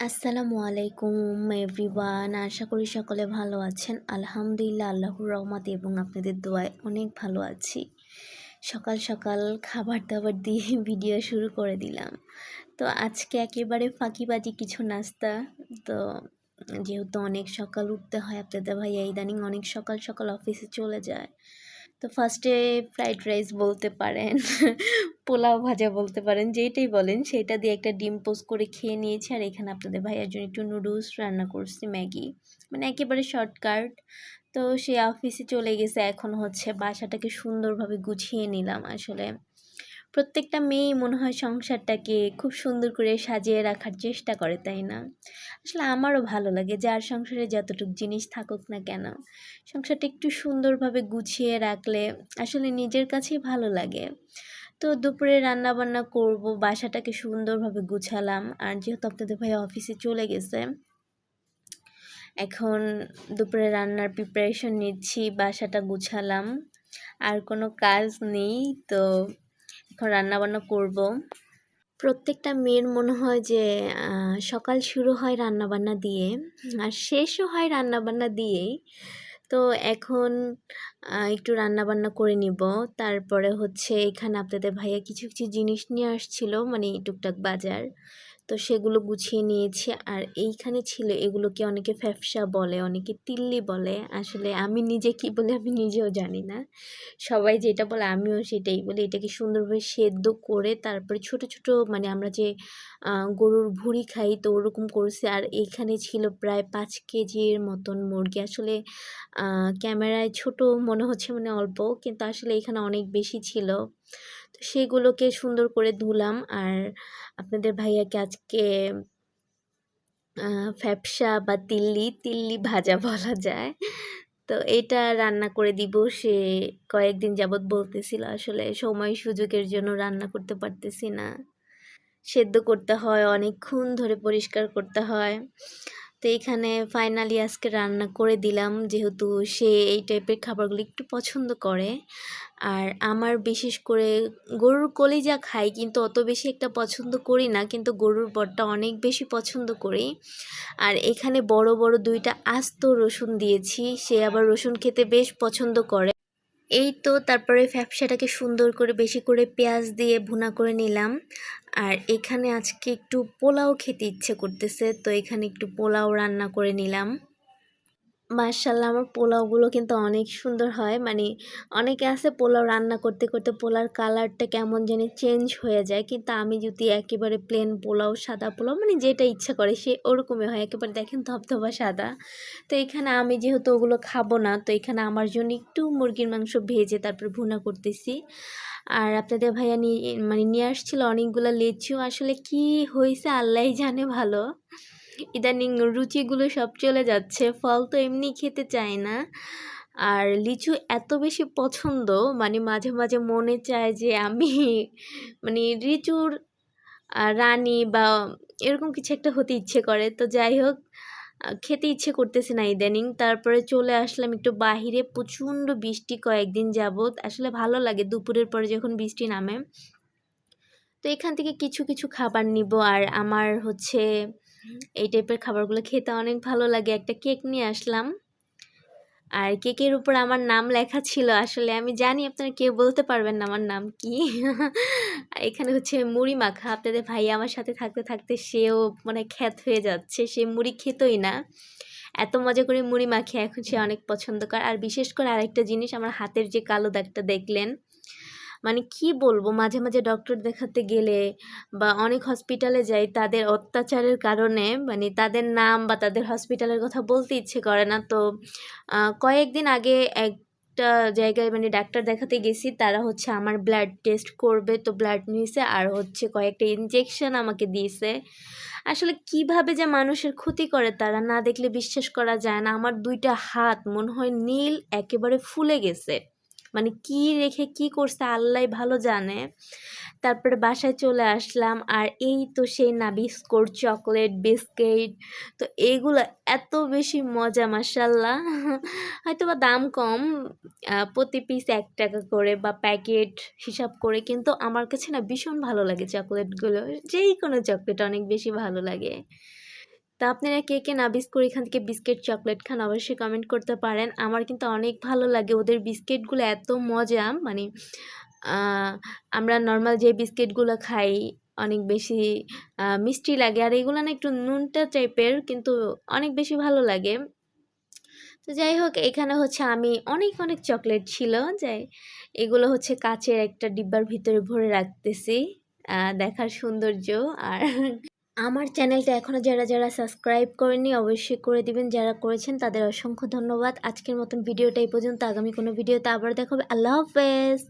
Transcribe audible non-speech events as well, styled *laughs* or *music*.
আসসালামু আলাইকুম এভরিওয়ান আশা করি সকলে ভালো আছেন। আলহামদুলিল্লাহ, আল্লাহর রহমতে এবং আপনাদের দোয়ায় অনেক ভালো আছি। সকাল সকাল খাবার দাবার দিয়ে *laughs* ভিডিও শুরু করে দিলাম। তো আজকে একেবারে ফাঁকিবাজি কিছু নাস্তা। তো যেহেতু অনেক সকাল উঠতে হয়, আপনাদের ভাইয়া ইদানিং অনেক সকাল সকাল অফিসে চলে যায়। তো ফার্স্টে ফ্রাইড রাইস বলতে পারেন, পোলাও ভাজা বলতে পারেন যেটাই বলেন, সেটা দিয়ে একটা ডিম পোস্ট করে খেয়ে নিয়েছি। আর এখানে আপনাদের ভাইয়ার জন্য একটু নুডলস রান্না করছি, ম্যাগি। মানে একেবারে শর্টকাট তো সে অফিসে চলে গেছে, এখন হচ্ছে বাসাটাকে সুন্দরভাবে গুছিয়ে নিলাম আসলে। প্রত্যেকটা মেয়েই মনে হয় সংসারটাকে খুব সুন্দর করে সাজিয়ে রাখার চেষ্টা করে, তাই না? আসলে আমারও ভালো লাগে যার সংসারে যতটুকু জিনিস থাকুক না কেন, সংসারটা একটু সুন্দরভাবে গুছিয়ে রাখলে আসলে নিজের কাছেই ভালো লাগে। তো দুপুরে রান্না বান্না করব, বাসাটাকে সুন্দরভাবে গুছালাম, আর যেহেতু আপনাদের ভাই অফিসে চলে গেছে, এখন দুপুরে রান্নার প্রিপারেশন নিচ্ছি, বাসাটা গুছালাম, আর কোনো কাজ নেই, তো এখন রান্নাবান্না করব। প্রত্যেকটা মেয়ের মনে হয় যে সকাল শুরু হয় রান্নাবান্না দিয়ে, আর শেষও হয় রান্নাবান্না দিয়েই। তো এখন একটু রান্নাবান্না করে নিব। তারপরে হচ্ছে এখানে আপনাদের ভাইয়া কিছু কিছু জিনিস নিয়ে আসছিল মানে টুকটাক বাজার। তো সেগুলো গুছিয়ে নিয়েছি। আর এইখানে ছিল, এগুলোকে অনেকে ফ্যাফসা বলে, অনেকে তিল্লি বলে। আসলে আমি নিজে কি বলে আমি নিজেও জানি না। সবাই যেটা বলে আমিও সেটাই বলি। এটাকে সুন্দরভাবে সেদ্ধ করে তারপরে ছোট ছোট মানে আমরা যে গরুর ভুড়ি খাই তো ওরকম করছে। আর এইখানে ছিল প্রায় পাঁচ কেজির মতন মুরগি। আসলে ক্যামেরায় ছোট মনে হচ্ছে মানে অল্প, কিন্তু আসলে এখানে অনেক বেশি ছিল। তো সেগুলোকে সুন্দর করে ধুলাম। আর আপনাদের ভাইয়াকে আজকে ফ্যাপসা বা তিল্লি তিল্লি ভাজা *laughs* বলা যায়। তো এটা রান্না করে দিব। সে কয়েকদিন যাবৎ বলতেছিল, আসলে সময় সুযোগের জন্য রান্না করতে পারতেছি না। সেদ্ধ করতে হয়, অনেকক্ষণ ধরে পরিষ্কার করতে হয়। তো এখানে ফাইনালি আজকে রান্না করে দিলাম। যেহেতু সে এই টাইপের খাবারগুলো একটু পছন্দ করে। আর আমার বিশেষ করে গরুর কলিজা খাই, কিন্তু অত বেশি একটা পছন্দ করি না। কিন্তু গরুর বটটা অনেক বেশি পছন্দ করি। আর এখানে বড় বড় দুইটা আস্ত রসুন দিয়েছি। সে আবার রসুন খেতে বেশ পছন্দ করে। এই তো তারপরে ফ্যাপসাটাকে সুন্দর করে বেশি করে পেঁয়াজ দিয়ে ভুনা করে নিলাম। আর এখানে আজকে একটু পোলাও খেতে ইচ্ছে করতেছে, তো এখানে একটু পোলাও রান্না করে নিলাম। মার্শাল্লাহ আমার পোলাওগুলো কিন্তু অনেক সুন্দর হয়। মানে অনেকে আছে পোলাও রান্না করতে করতে পোলার কালারটা কেমন জানি চেঞ্জ হয়ে যায়। কিন্তু আমি যদি একেবারে প্লেন পোলাও, সাদা পোলাও মানে যেটা ইচ্ছা করে সে ওরকমই হয়। একেবারে দেখেন ধপধপা সাদা। তো এখানে আমি যেহেতু ওগুলো খাব না, তো এখানে আমার জন্য একটু মুরগির মাংস ভেজে তারপর ভুনা করতেছি। আর আপনাদের ভাইয়া নিয়ে মানে নিয়ে আসছিল অনেকগুলো লেচিও। আসলে কি হয়েছে আল্লাহ জানে ভালো। ইদানিং রুচিগুলো সব চলে যাচ্ছে, ফল তো এমনি খেতে চায় না। আর লিচু এত বেশি পছন্দ মানে মাঝে মাঝে মনে চায় যে আমি মানে লিচুর রানী বা এরকম কিছু একটা হতে ইচ্ছে করে। তো যাই হোক খেতে ইচ্ছে করতেছে না ইদানিং। তারপরে চলে আসলাম একটু বাহিরে, প্রচণ্ড বৃষ্টি কয়েকদিন যাবৎ। আসলে ভালো লাগে দুপুরের পরে যখন বৃষ্টি নামে। তো এখান থেকে কিছু কিছু খাবার নিব। আর আমার হচ্ছে এই টাইপের খাবারগুলো খেতে অনেক ভালো লাগে। একটা কেক নিয়ে আসলাম। আর কেকের উপর আমার নাম লেখা ছিল আসলে। আমি জানি আপনারা কেউ বলতে পারবেন না আমার নাম কি। *laughs* এখানে হচ্ছে মুড়ি মাখা। আপনাদের ভাই আমার সাথে থাকতে থাকতে সেও মানে খ্যাত হয়ে যাচ্ছে। সে মুড়ি খেতই না। এত মজা করে মুড়ি মাখিয়ে এখন সে অনেক পছন্দ করে। আর বিশেষ করে আরেকটা জিনিস, আমার হাতের যে কালো দাগটা দেখলেন। মানে কি বলব? মাঝে মাঝে ডক্টর দেখাতে গেলে বা অনেক হসপিটালে যাই, তাদের অত্যাচারের কারণে মানে তাদের নাম বা তাদের হসপিটালের কথা বলতে ইচ্ছে করে না। তো কয়েকদিন আগে এক একটা জায়গায় মানে ডাক্তার দেখাতে গেছি, তারা হচ্ছে আমার ব্লাড টেস্ট করবে। তো ব্লাড নিয়েছে আর হচ্ছে কয়েকটা ইনজেকশন আমাকে দিয়েছে। আসলে কীভাবে যে মানুষের ক্ষতি করে তারা না দেখলে বিশ্বাস করা যায় না। আমার দুইটা হাত মনে হয় নীল, একেবারে ফুলে গেছে। মানে কি রেখে কি করছে আল্লাহ ভালো জানে। তারপরে বাসায় চলে আসলাম আর এই তো সেই না বিস্কুট, চকলেট, বিস্কিট, তো এগুলো এত বেশি মজা মাসাল্লাহ হয়তো বা দাম কম প্রতি পিস এক টাকা করে বা প্যাকেট হিসাব করে, কিন্তু আমার কাছে না ভীষণ ভালো লাগে চকলেটগুলো। যেই কোনো চকলেট অনেক বেশি ভালো লাগে। তা আপনারা কে কে নাবিস করে এখান থেকে বিস্কিট চকলেট খান অবশ্যই কমেন্ট করতে পারেন। আমার কিন্তু অনেক ভালো লাগে ওদের বিস্কিটগুলো, এত মজা। মানে আমরা নর্মাল যে বিস্কিটগুলো খাই, অনেক বেশি মিষ্টি লাগে। আর এগুলো না একটু নুনটা টাইপের কিন্তু অনেক বেশি ভালো লাগে। তো যাই হোক, এখানে হচ্ছে আমি অনেক অনেক চকলেট ছিল। যাই, এগুলো হচ্ছে কাচের একটা ডিব্বার ভিতরে ভরে রাখতেছি দেখার সৌন্দর্য। আর আমার চ্যানেলটা এখনও যারা যারা সাবস্ক্রাইব করেনি অবশ্যই করে দিবেন। যারা করেছেন, তাদের অসংখ্য ধন্যবাদ। আজকের মতন ভিডিওটা এই পর্যন্ত। আগামী কোনো ভিডিওতে আবার দেখাবে আল্লাহ হাফেজ।